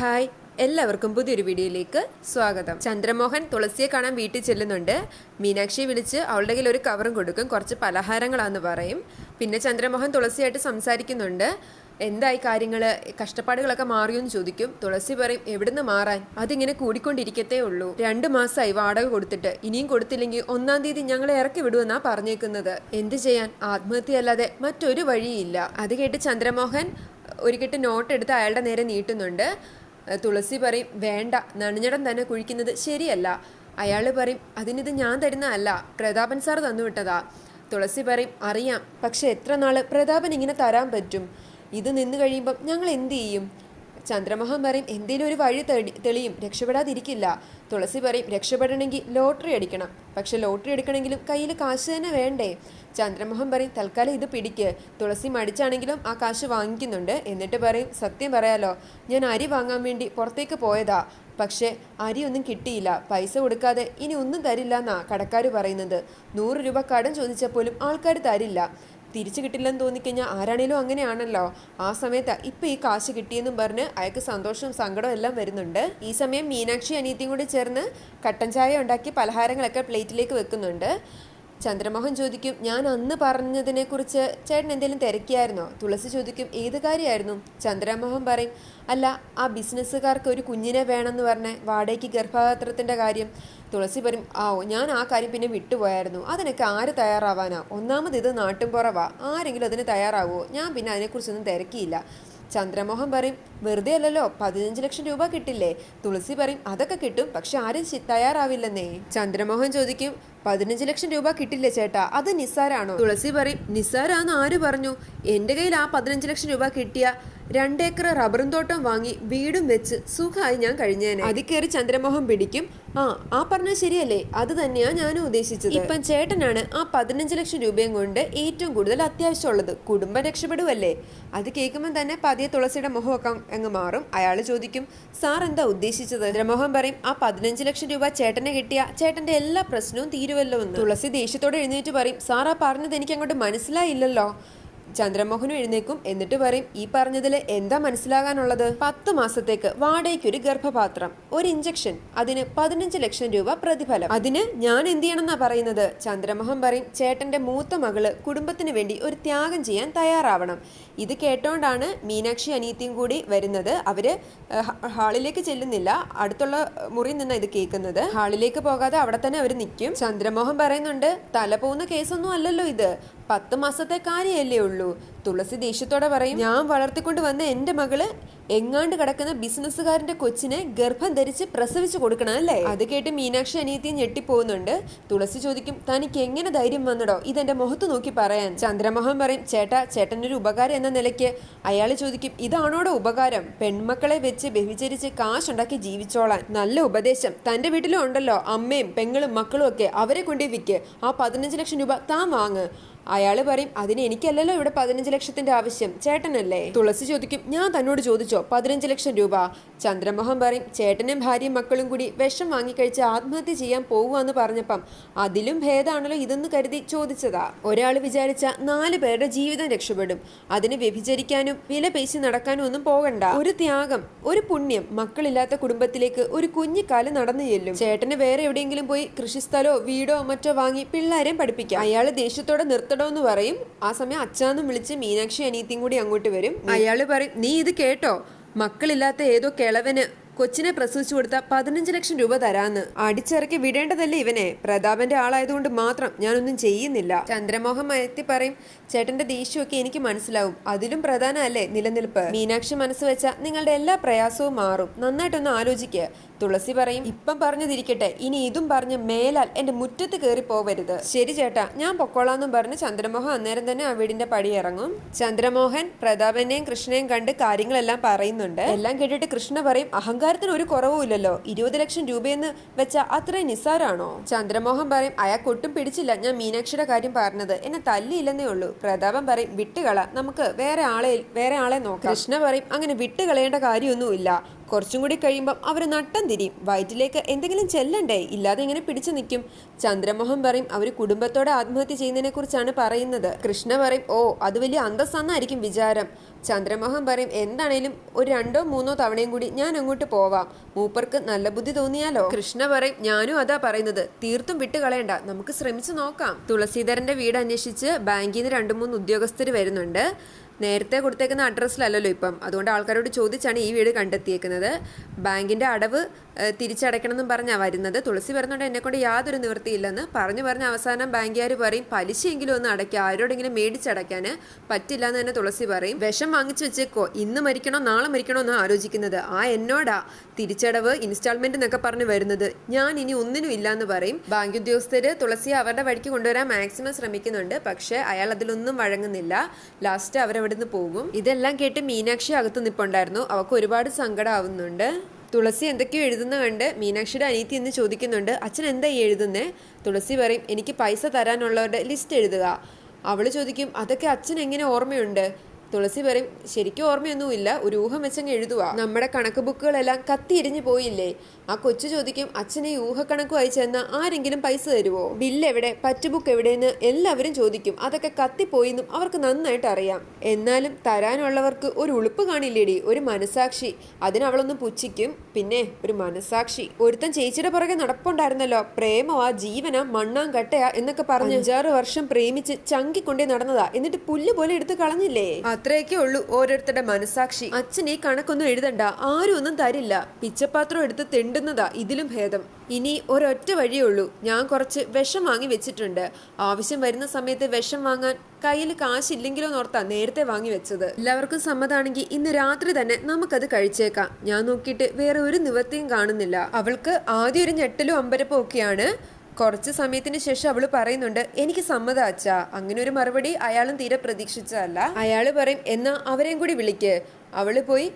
Hi. എല്ലാവർക്കും പുതിയൊരു വീഡിയോയിലേക്ക് സ്വാഗതം. ചന്ദ്രമോഹൻ തുളസിയെ കാണാൻ വീട്ടിൽ ചെല്ലുന്നുണ്ട്. മീനാക്ഷിയെ വിളിച്ച് അവളുടെ കയ്യിൽ ഒരു കവറും കൊടുക്കും. കുറച്ച് പലഹാരങ്ങളാന്ന് പറയും. പിന്നെ ചന്ദ്രമോഹൻ തുളസിയായിട്ട് സംസാരിക്കുന്നുണ്ട്. എന്തായി കാര്യങ്ങൾ കഷ്ടപ്പാടുകളൊക്കെ മാറിയോ എന്ന് ചോദിക്കും. തുളസി പറയും എവിടുന്ന് മാറാൻ? അതിങ്ങനെ കൂടിക്കൊണ്ടിരിക്കത്തേ ഉള്ളൂ. രണ്ട് മാസമായി വാടക കൊടുത്തിട്ട്. ഇനിയും കൊടുത്തില്ലെങ്കിൽ ഒന്നാം തീയതി ഞങ്ങളെ ഇറക്കി വിടുമെന്നാ പറഞ്ഞേക്കുന്നത്. എന്ത് ചെയ്യാൻ? ആത്മഹത്യ അല്ലാതെ മറ്റൊരു വഴിയില്ല. അത് കേട്ട് ചന്ദ്രമോഹൻ ഒരു കെട്ട് നോട്ട് എടുത്ത് അയാളുടെ നേരെ നീട്ടുന്നുണ്ട്. തുളസി പറയും വേണ്ട നണിഞ്ഞടം തന്നെ കുഴിക്കുന്നത് ശരിയല്ല. അയാൾ പറയും അതിനിത് ഞാൻ തരുന്നതല്ല പ്രതാപൻ സാർ തന്നുവിട്ടതാ തുളസി പറയും അറിയാം പക്ഷെ എത്ര നാൾ പ്രതാപൻ ഇങ്ങനെ തരാൻ പറ്റും? ഇത് നിന്ന് കഴിയുമ്പം ഞങ്ങൾ എന്തു ചെയ്യും? ചന്ദ്രമോഹൻ പറയും എന്തേലും ഒരു വഴി തെളി തെളിയും? രക്ഷപ്പെടാതിരിക്കില്ല. തുളസി പറയും രക്ഷപ്പെടണമെങ്കിൽ ലോട്ടറി അടിക്കണം. പക്ഷെ ലോട്ടറി എടുക്കണമെങ്കിലും കയ്യിൽ കാശ് തന്നെ വേണ്ടേ? ചന്ദ്രമോഹൻ പറയും തൽക്കാലം ഇത് പിടിക്ക്. തുളസി മടിച്ചാണെങ്കിലും ആ കാശ് വാങ്ങിക്കുന്നുണ്ട്. എന്നിട്ട് പറയും സത്യം പറയാലോ ഞാൻ അരി വാങ്ങാൻ വേണ്ടി പുറത്തേക്ക് പോയതാ. പക്ഷേ അരിയൊന്നും കിട്ടിയില്ല. പൈസ കൊടുക്കാതെ ഇനി ഒന്നും തരില്ല എന്നാ കടക്കാർ പറയുന്നത്. നൂറ് രൂപ കടം ചോദിച്ചപ്പോലും ആൾക്കാർ തരില്ല. തിരിച്ചു കിട്ടില്ലെന്ന് തോന്നിക്കഴിഞ്ഞാൽ ആരാണേലും അങ്ങനെയാണല്ലോ. ആ സമയത്ത് ഇപ്പം ഈ കാശ് കിട്ടിയെന്നും പറഞ്ഞ് അയാൾക്ക് സന്തോഷവും സങ്കടവും എല്ലാം വരുന്നുണ്ട്. ഈ സമയം മീനാക്ഷി അനിയത്തിയും കൂടി ചേർന്ന് കട്ടൻ ചായ ഉണ്ടാക്കി പലഹാരങ്ങളൊക്കെ പ്ലേറ്റിലേക്ക് വെക്കുന്നുണ്ട്. ചന്ദ്രമോഹൻ ചോദിക്കും ഞാൻ അന്ന് പറഞ്ഞതിനെക്കുറിച്ച് ചേട്ടൻ എന്തെങ്കിലും തിരക്കിയായിരുന്നോ? തുളസി ചോദിക്കും ഏത് കാര്യമായിരുന്നു ചന്ദ്രമോഹൻ പറയും അല്ല ആ ബിസിനസ്സുകാർക്ക് ഒരു കുഞ്ഞിനെ വേണമെന്ന് പറഞ്ഞ വാടകയ്ക്ക് ഗർഭപാത്രത്തിന്റെ കാര്യം. തുളസി പറയും ആ ഞാൻ ആ കാര്യം പിന്നെ വിട്ടുപോയായിരുന്നു. അതിനൊക്കെ ആര് തയ്യാറാവാനാ? ഒന്നാമത് ഇത് നാട്ടുംപുറവാ ആരെങ്കിലും അതിന് തയ്യാറാവുമോ ഞാൻ പിന്നെ അതിനെക്കുറിച്ചൊന്നും തിരക്കിയില്ല. ചന്ദ്രമോഹൻ പറയും വെറുതെ അല്ലല്ലോ പതിനഞ്ച് ലക്ഷം രൂപ കിട്ടില്ലേ തുളസി പറയും അതൊക്കെ കിട്ടും പക്ഷെ ആരും തയ്യാറാവില്ലെന്നേ. ചന്ദ്രമോഹൻ ചോദിക്കും പതിനഞ്ച് ലക്ഷം രൂപ കിട്ടില്ലേ ചേട്ടാ അത് നിസ്സാരാണോ? തുളസി പറയും നിസ്സാരാന്ന് ആര് പറഞ്ഞു? എന്റെ കയ്യിൽ ആ പതിനഞ്ച് ലക്ഷം രൂപ കിട്ടിയ രണ്ടേക്കർ റബ്ബറും തോട്ടം വാങ്ങി വീടും വെച്ച് സുഖമായി ഞാൻ കഴിഞ്ഞേനെ. അതിൽ കയറി ചന്ദ്രമോഹൻ പിടിക്കും. ആ ആ പറഞ്ഞ ശരിയല്ലേ? അത് തന്നെയാ ഞാനും ഉദ്ദേശിച്ചത്. ഇപ്പം ചേട്ടനാണ് ആ പതിനഞ്ച് ലക്ഷം രൂപയും കൊണ്ട് ഏറ്റവും കൂടുതൽ അത്യാവശ്യമുള്ളത്. കുടുംബം രക്ഷപ്പെടുവല്ലേ? അത് കേൾക്കുമ്പോൾ തന്നെ പതിയെ തുളസിയുടെ മുഖമൊക്കെ അങ്ങ് മാറും. അയാൾ ചോദിക്കും സാർ എന്താ ഉദ്ദേശിച്ചത്? ചന്ദ്രമോഹൻ പറയും ആ പതിനഞ്ച് ലക്ഷം രൂപ ചേട്ടനെ കിട്ടിയ ചേട്ടന്റെ എല്ലാ പ്രശ്നവും തീരുവല്ലോ എന്ന്. തുളസി ദേഷ്യത്തോടെ എഴുന്നേറ്റ് പറയും സാർ ആ പറഞ്ഞത് എനിക്ക് അങ്ങോട്ട് മനസ്സിലായില്ലല്ലോ. ചന്ദ്രമോഹനും എഴുന്നേക്കും എന്നിട്ട് പറയും ഈ പറഞ്ഞതിൽ എന്താ മനസ്സിലാകാനുള്ളത്? പത്ത് മാസത്തേക്ക് വാടകയ്ക്കൊരു ഗർഭപാത്രം ഒരു ഇഞ്ചക്ഷൻ അതിന് പതിനഞ്ച് ലക്ഷം രൂപ പ്രതിഫലം. അതിന് ഞാൻ എന്ത് ചെയ്യണമെന്നാ പറയുന്നത്? ചന്ദ്രമോഹൻ പറയും ചേട്ടന്റെ മൂത്ത മകൾ കുടുംബത്തിന് വേണ്ടി ഒരു ത്യാഗം ചെയ്യാൻ തയ്യാറാവണം. ഇത് കേട്ടോണ്ടാണ് മീനാക്ഷി അനിയത്തിയും കൂടി വരുന്നത്. അവർ ഹാളിലേക്ക് ചെല്ലുന്നില്ല. അടുത്തുള്ള മുറിയിൽ നിന്നാണ് ഇത് കേൾക്കുന്നത്. ഹാളിലേക്ക് പോകാതെ അവിടെ തന്നെ അവർ നിൽക്കും. ചന്ദ്രമോഹൻ പറയുന്നുണ്ട് തല പോകുന്ന കേസൊന്നും അല്ലല്ലോ ഇത്. പത്ത് മാസത്തെ കാര്യമല്ലേ ഉള്ളൂ. തുളസി ദേഷ്യത്തോടെ പറയും ഞാൻ വളർത്തിക്കൊണ്ട് വന്ന എന്റെ മകൾ എങ്ങാണ്ട് കിടക്കുന്ന ബിസിനസ്സുകാരന്റെ കൊച്ചിനെ ഗർഭം ധരിച്ച് പ്രസവിച്ചു കൊടുക്കണം അല്ലേ? അത് കേട്ട് മീനാക്ഷി അനിയത്തിയും ഞെട്ടിപ്പോകുന്നുണ്ട്. തുളസി ചോദിക്കും തനിക്ക് എങ്ങനെ ധൈര്യം വന്നടോ? ഇതെന്റെ മുഖത്ത് നോക്കി പറയാൻ. ചന്ദ്രമോഹൻ പറയും ചേട്ടാ ചേട്ടനൊരു ഉപകാരം എന്ന നിലയ്ക്ക്. അയാൾ ചോദിക്കും ഇതാണോടോ ഉപകാരം? പെൺമക്കളെ വെച്ച് ബഹിചരിച്ച് കാശുണ്ടാക്കി ജീവിച്ചോളാൻ. നല്ല ഉപദേശം. തന്റെ വീട്ടിലും ഉണ്ടല്ലോ അമ്മയും പെങ്ങളും മക്കളും ഒക്കെ അവരെ കൊണ്ടേ വിൽക്ക് ആ പതിനഞ്ച് ലക്ഷം രൂപ താൻ വാങ്ങ്. അയാൾ പറയും അതിന് എനിക്കല്ലല്ലോ ഇവിടെ പതിനഞ്ച് ലക്ഷത്തിന്റെ ആവശ്യം. ചേട്ടനല്ലേ? തുളസി ചോദിക്കും ഞാൻ തന്നോട് ചോദിച്ചോ പതിനഞ്ച് ലക്ഷം രൂപ? ചന്ദ്രമോഹൻ പറയും ചേട്ടനും ഭാര്യയും മക്കളും കൂടി വിഷം വാങ്ങിക്കഴിച്ച് ആത്മഹത്യ ചെയ്യാൻ പോവുകയെന്ന് പറഞ്ഞപ്പം അതിലും ഭേദമാണല്ലോ ഇതെന്ന് കരുതി ചോദിച്ചതാ. ഒരാൾ വിചാരിച്ച നാല് പേരുടെ ജീവിതം രക്ഷപ്പെടും. അതിന് വ്യഭിചരിക്കാനും വില പേശി നടക്കാനും ഒന്നും പോകണ്ട. ഒരു ത്യാഗം ഒരു പുണ്യം മക്കളില്ലാത്ത കുടുംബത്തിലേക്ക് ഒരു കുഞ്ഞിക്കാൽ നടന്നു ചെല്ലും. ചേട്ടന് വേറെ എവിടെയെങ്കിലും പോയി കൃഷിസ്ഥലോ വീടോ മറ്റോ വാങ്ങി പിള്ളേരെയും പഠിപ്പിക്കാം. അയാൾ ദേഷ്യത്തോടെ നിർത്തണമെന്ന് പറയും. ആ സമയം അച്ഛാന്നും വിളിച്ച് മീനാക്ഷി അനീത്തിയും കൂടി അങ്ങോട്ട് വരും. അയാൾ പറയും നീ ഇത് കേട്ടോ? മക്കളില്ലാത്ത ഏതോ കിളവന് കൊച്ചിനെ പ്രസവിച്ചു കൊടുത്ത പതിനഞ്ച് ലക്ഷം രൂപ തരാന്ന്. അടിച്ചിറക്കി വിടേണ്ടതല്ലേ ഇവനെ? പ്രതാപന്റെ ആളായതുകൊണ്ട് മാത്രം ഞാനൊന്നും ചെയ്യുന്നില്ല. ചന്ദ്രമോഹൻ മയത്തി പറയും ചേട്ടന്റെ ദേഷ്യമൊക്കെ എനിക്ക് മനസ്സിലാവും. അതിലും പ്രധാനമല്ലേ നിലനിൽപ്പ്? മീനാക്ഷി മനസ്സ് വെച്ച നിങ്ങളുടെ എല്ലാ പ്രയാസവും മാറും. നന്നായിട്ടൊന്ന് ആലോചിക്കുക തുളസി പറയും ഇപ്പം പറഞ്ഞതിരിക്കട്ടെ. ഇനി ഇതും പറഞ്ഞ് മേലാൽ എന്റെ മുറ്റത്ത് കയറി പോവരുത്. ശരി ചേട്ടാ ഞാൻ പൊക്കോളാന്നും പറഞ്ഞ് ചന്ദ്രമോഹൻ അന്നേരം തന്നെ ആ വീടിന്റെ പടി ഇറങ്ങും. ചന്ദ്രമോഹൻ പ്രതാപനെയും കൃഷ്ണനെയും കണ്ട് കാര്യങ്ങളെല്ലാം പറയുന്നുണ്ട്. എല്ലാം കേട്ടിട്ട് കൃഷ്ണ പറയും അഹങ്കാരത്തിന് ഒരു കുറവുമില്ലല്ലോ ഇരുപത് ലക്ഷം രൂപയെന്ന് വെച്ച അത്രയും നിസ്സാരാണോ? ചന്ദ്രമോഹൻ പറയും അയാൾക്ക് ഒട്ടും പിടിച്ചില്ല. ഞാൻ മീനാക്ഷിയുടെ കാര്യം പറഞ്ഞത്. എന്നെ തല്ലിയില്ലെന്നേ ഉള്ളൂ. പ്രതാപൻ പറയും വിട്ടുകള. നമുക്ക് വേറെ ആളെ വേറെ ആളെ നോക്കാം. കൃഷ്ണ പറയും അങ്ങനെ വിട്ടുകളയേണ്ട കാര്യമൊന്നുമില്ല. കുറച്ചും കൂടി കഴിയുമ്പം അവർ നട്ടം തിരിയും. വയറ്റിലേക്ക് എന്തെങ്കിലും ചെല്ലണ്ടേ? ഇല്ലാതെ ഇങ്ങനെ പിടിച്ചു നിൽക്കും. ചന്ദ്രമോഹൻ പറയും അവർ കുടുംബത്തോടെ ആത്മഹത്യ ചെയ്യുന്നതിനെ കുറിച്ചാണ് പറയുന്നത്. കൃഷ്ണ പറയും ഓ അത് വലിയ അന്തസ്സെന്നായിരിക്കും വിചാരം. ചന്ദ്രമോഹൻ പറയും എന്താണേലും ഒരു രണ്ടോ മൂന്നോ തവണയും കൂടി ഞാൻ അങ്ങോട്ട് പോവാം. മൂപ്പർക്ക് നല്ല ബുദ്ധി തോന്നിയാലോ? കൃഷ്ണ പറയും ഞാനും അതാ പറയുന്നത്. തീർത്തും വിട്ടുകളയണ്ട. നമുക്ക് ശ്രമിച്ചു നോക്കാം. തുളസീധരന്റെ വീട് അന്വേഷിച്ച് ബാങ്കിൽ നിന്ന് രണ്ട് മൂന്ന് ഉദ്യോഗസ്ഥർ വരുന്നുണ്ട്. നേരത്തെ കൊടുത്തേക്കുന്ന അഡ്രസ്സിലല്ലല്ലോ ഇപ്പം. അതുകൊണ്ട് ആൾക്കാരോട് ചോദിച്ചാണ് ഈ വീട് കണ്ടെത്തിയേക്കുന്നത്. ബാങ്കിന്റെ അടവ് തിരിച്ചടയ്ക്കണമെന്നും പറഞ്ഞാണ് വരുന്നത്. തുളസി പറഞ്ഞുകൊണ്ട് എന്നെക്കൊണ്ട് യാതൊരു നിവൃത്തിയില്ലെന്ന് പറഞ്ഞു പറഞ്ഞ അവസാനം ബാങ്കുകാർ പറയും പലിശയെങ്കിലും ഒന്ന് അടയ്ക്കുക ആരോടെങ്കിലും മേടിച്ചടയ്ക്കാൻ പറ്റില്ല എന്ന് തന്നെ തുളസി പറയും. വിഷം വാങ്ങിച്ചു വെച്ചേക്കോ. ഇന്ന് മരിക്കണോ നാളെ മരിക്കണോ എന്നാണ് ആലോചിക്കുന്നത്. ആ എന്നോടാ തിരിച്ചടവ് ഇൻസ്റ്റാൾമെന്റ് എന്നൊക്കെ പറഞ്ഞു വരുന്നത്. ഞാൻ ഇനി ഒന്നിനും ഇല്ല എന്ന് പറയും. ബാങ്ക് ഉദ്യോഗസ്ഥർ തുളസിയെ അവരുടെ വഴിക്ക് കൊണ്ടുവരാൻ മാക്സിമം ശ്രമിക്കുന്നുണ്ട്. പക്ഷേ അയാൾ അതിലൊന്നും വഴങ്ങുന്നില്ല. ലാസ്റ്റ് അവരവിടുന്ന് പോകും. ഇതെല്ലാം കേട്ട് മീനാക്ഷി അകത്ത് നിപ്പുണ്ടായിരുന്നു. അവൾക്ക് ഒരുപാട് സങ്കടമാവുന്നുണ്ട് തുളസി എന്തൊക്കെയോ എഴുതുന്ന കണ്ട് മീനാക്ഷിയുടെ അനീതി എന്ന് ചോദിക്കുന്നുണ്ട് അച്ഛൻ എന്താ എഴുതുന്നേ? തുളസി പറയും എനിക്ക് പൈസ തരാനുള്ളവരുടെ ലിസ്റ്റ് എഴുതുക. അവൾ ചോദിക്കും അതൊക്കെ അച്ഛൻ എങ്ങനെ ഓർമ്മയുണ്ട്? തുളസി പറയും ശരിക്കും ഓർമ്മയൊന്നുമില്ല ഒരു ഊഹം വെച്ചങ്ങ് എഴുതുക നമ്മുടെ കണക്ക് ബുക്കുകളെല്ലാം കത്തിയിരിഞ്ഞു പോയില്ലേ? ആ കൊച്ചു ചോദിക്കും അച്ഛനെ ഊഹക്കണക്ക് വായിച്ചെന്ന ആരെങ്കിലും പൈസ തരുവോ? ബില്ല് എവിടെ? പറ്റുബുക്ക് എവിടെയെന്ന് എല്ലാവരും ചോദിക്കും. അതൊക്കെ കത്തിപ്പോയിന്നും അവർക്ക് നന്നായിട്ട് അറിയാം. എന്നാലും തരാനുള്ളവർക്ക് ഒരു ഉളുപ്പ് കാണില്ലേടി ഒരു മനസാക്ഷി. അതിനവളൊന്ന് പുച്ഛിക്കും. പിന്നെ ഒരു മനസാക്ഷി. ഒരുത്തൻ ചേച്ചിയുടെ പുറകെ നടപ്പുണ്ടായിരുന്നല്ലോ. പ്രേമവാ ജീവനാ മണ്ണാങ്കട്ടയാ എന്നൊക്കെ പറഞ്ഞു അഞ്ചാറ് വർഷം പ്രേമിച്ച് ചങ്കിക്കൊണ്ടേ നടന്നതാ. എന്നിട്ട് പുല്ല് പോലെ എടുത്ത് കളഞ്ഞില്ലേ? അത്രയൊക്കെ ഉള്ളൂ ഓരോരുത്തരുടെ മനസാക്ഷി. അച്ഛനെ കണക്കൊന്നും എഴുതണ്ട. ആരും ഒന്നും തരില്ല. പിച്ചപാത്രം എടുത്ത് തെണ്ടുന്നതാ ഇതിലും ഭേദം. ഇനി ഒരൊറ്റ വഴിയേ ഉള്ളൂ. ഞാൻ കുറച്ച് വിഷം വാങ്ങി വെച്ചിട്ടുണ്ട്. ആവശ്യം വരുന്ന സമയത്ത് വിഷം വാങ്ങാൻ കയ്യിൽ കാശില്ലെങ്കിലോ ഓർത്താ നേരത്തെ വാങ്ങി വെച്ചത്. എല്ലാവർക്കും സമ്മതാണെങ്കിൽ ഇന്ന് രാത്രി തന്നെ നമുക്കത് കഴിച്ചേക്കാം. ഞാൻ നോക്കിയിട്ട് വേറെ ഒരു നിവൃത്തിയും കാണുന്നില്ല. അവൾക്ക് ആദ്യം ഒരു ഞെട്ടലും അമ്പരപ്പും ഒക്കെയാണ്. കുറച്ച് സമയത്തിന് ശേഷം അവൾ പറയുന്നുണ്ട് എനിക്ക് സമ്മതം അച്ഛാ. അങ്ങനെ ഒരു മറുപടി അയാളും തീരെ പ്രതീക്ഷിച്ചതല്ല. അയാൾ പറയും എന്നാ അവരെയും കൂടി വിളിക്ക്. അവൾ പോയി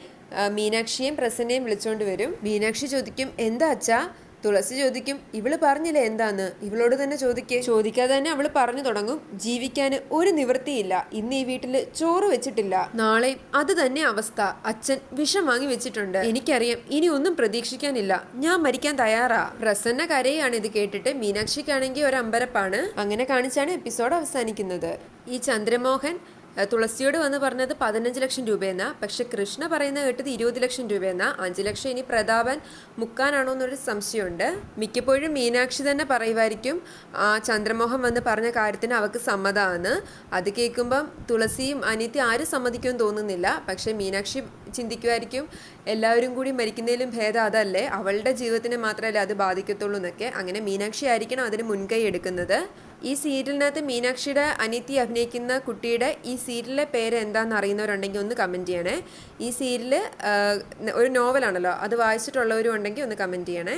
മീനാക്ഷിയെയും പ്രസന്നയും വിളിച്ചോണ്ട് വരും. മീനാക്ഷി ചോദിക്കും എന്താ അച്ഛാ? തുളസി ചോദിക്കും ഇവൾ പറഞ്ഞില്ലേ എന്താന്ന്? ഇവളോട് തന്നെ ചോദിക്കേ. ചോദിക്കാതെ തന്നെ അവൾ പറഞ്ഞു തുടങ്ങും ജീവിക്കാൻ ഒരു നിവൃത്തിയില്ല ഇന്ന് ഈ വീട്ടിൽ ചോറ് വെച്ചിട്ടില്ല. നാളെയും അത് തന്നെ അവസ്ഥ അച്ഛൻ വിഷം വാങ്ങി വെച്ചിട്ടുണ്ട്. എനിക്കറിയാം ഇനി ഒന്നും പ്രതീക്ഷിക്കാനില്ല ഞാൻ മരിക്കാൻ തയ്യാറാ. പ്രസന്ന കരയാണ് ഇത് കേട്ടിട്ട് മീനാക്ഷിക്കാണെങ്കിൽ ഒരു അമ്പരപ്പാണ്. അങ്ങനെ കാണിച്ചാണ് എപ്പിസോഡ് അവസാനിക്കുന്നത്. ഈ ചന്ദ്രമോഹൻ തുളസിയോട് വന്ന് പറഞ്ഞത് പതിനഞ്ച് ലക്ഷം രൂപയെന്ന. പക്ഷെ കൃഷ്ണ പറയുന്ന കേട്ടത് ഇരുപത് ലക്ഷം രൂപയെന്ന. അഞ്ച് ലക്ഷം ഇനി പ്രതാപൻ മുക്കാനാണോ എന്നൊരു സംശയമുണ്ട്. മിക്കപ്പോഴും മീനാക്ഷി തന്നെ പറയുമായിരിക്കും ചന്ദ്രമോഹൻ വന്ന് പറഞ്ഞ കാര്യത്തിന് അവൾക്ക് സമ്മതമാണ് അത് കേൾക്കുമ്പം തുളസിയും അനിയത്തി ആരും സമ്മതിക്കുമെന്ന് തോന്നുന്നില്ല. പക്ഷെ മീനാക്ഷി ചിന്തിക്കുമായിരിക്കും എല്ലാവരും കൂടി മരിക്കുന്നതിലും ഭേദം അതല്ലേ? അവളുടെ ജീവിതത്തിനെ മാത്രമല്ലേ അത് ബാധിക്കത്തുള്ളൂ എന്നൊക്കെ. അങ്ങനെ മീനാക്ഷി ആയിരിക്കണം അതിന് മുൻകൈ എടുക്കുന്നത്. ഈ സീരിയലിനകത്ത് മീനാക്ഷിയുടെ അനിത്തി അഭിനയിക്കുന്ന കുട്ടിയുടെ ഈ സീരിയലിലെ പേര് എന്താണെന്ന് അറിയുന്നവരുണ്ടെങ്കിൽ ഒന്ന് കമന്റ് ചെയ്യണേ. ഈ സീരിയൽ ഒരു നോവലാണല്ലോ അത് വായിച്ചിട്ടുള്ളവരും ഉണ്ടെങ്കിൽ ഒന്ന് കമന്റ് ചെയ്യണേ.